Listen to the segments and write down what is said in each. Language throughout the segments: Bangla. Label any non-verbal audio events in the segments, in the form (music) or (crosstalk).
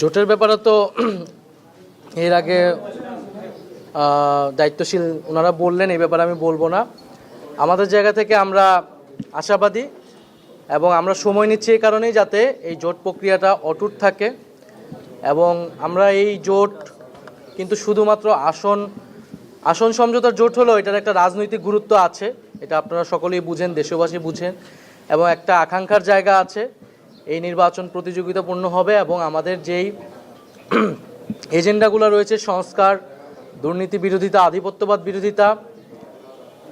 জোটের ব্যাপারে তো (clears throat) এর আগে দায়িত্বশীল ওনারা বললেন, এই ব্যাপারে আমি বলব না। আমাদের জায়গা থেকে আমরা আশাবাদী এবং আমরা সময় নিচ্ছি এই কারণেই যাতে এই জোট প্রক্রিয়াটা অটুট থাকে এবং আমরা এই জোট কিন্তু শুধুমাত্র আসন আসন সমঝোতার জোট হলেও এটার একটা রাজনৈতিক গুরুত্ব আছে। এটা আপনারা সকলেই বুঝেন, দেশবাসী বুঝেন এবং একটা আকাঙ্ক্ষার জায়গা আছে। এই নির্বাচন প্রতিযোগিতাপূর্ণ হবে এবং আমাদের যেই (clears throat) এজেন্ডাগুলো রয়েছে, সংস্কার, দুর্নীতি বিরোধিতা, আধিপত্যবাদ বিরোধিতা,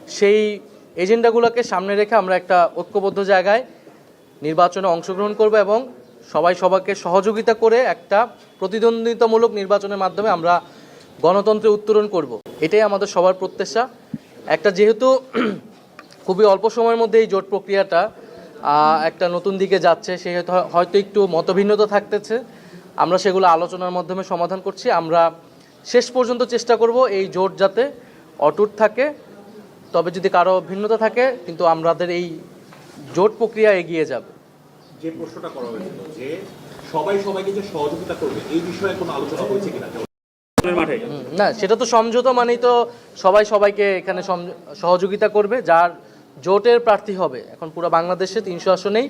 সেই এজেন্ডাগুলোকে সামনে রেখে আমরা একটা ঐক্যবদ্ধ জায়গায় নির্বাচনে অংশগ্রহণ করব এবং সবাই সবাইকে সহযোগিতা করে একটা প্রতিদ্বন্দ্বিতামূলক নির্বাচনের মাধ্যমে আমরা গণতন্ত্রে উত্তরণ করব। এটাই আমাদের সবার প্রত্যাশা। একটা যেহেতু (clears throat) খুবই অল্প সময়ের মধ্যে এই জোট প্রক্রিয়াটা একটা নতুন দিকে যাচ্ছে সে হয়- হয়তো একটু মতভিন্নতা থাকতেছে। আমরা সেগুলো আলোচনার মাধ্যমে সমাধান করছি। আমরা শেষ পর্যন্ত চেষ্টা করব এই জোট যাতে অটুট থাকে। তবে যদি কারও ভিন্নতা থাকে কিন্তু আমাদের এই জোট প্রক্রিয়া এগিয়ে যাবে। যে প্রশ্নটা করা হয়েছিল যে সবাই সবাইকে যে সহযোগিতা করবে এই বিষয়ে কোনো আলোচনা হয়েছে কিনা? না সেটা তো সমঝোতা মানেই তো সবাই সবাইকে এখানে সহযোগিতা করবে। যার জোটের প্রার্থী হবে। এখন পুরো বাংলাদেশে তিনশো আসনেই।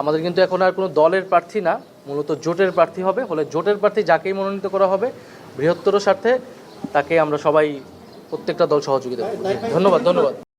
আমাদের কিন্তু এখন আর কোনো দলের প্রার্থী না, মূলত জোটের প্রার্থী হবে। হলে জোটের প্রার্থী যাকেই মনোনীত করা হবে, বৃহত্তর স্বার্থে তাকে আমরা সবাই প্রত্যেকটা দল সহযোগিতা করব। ধন্যবাদ ধন্যবাদ।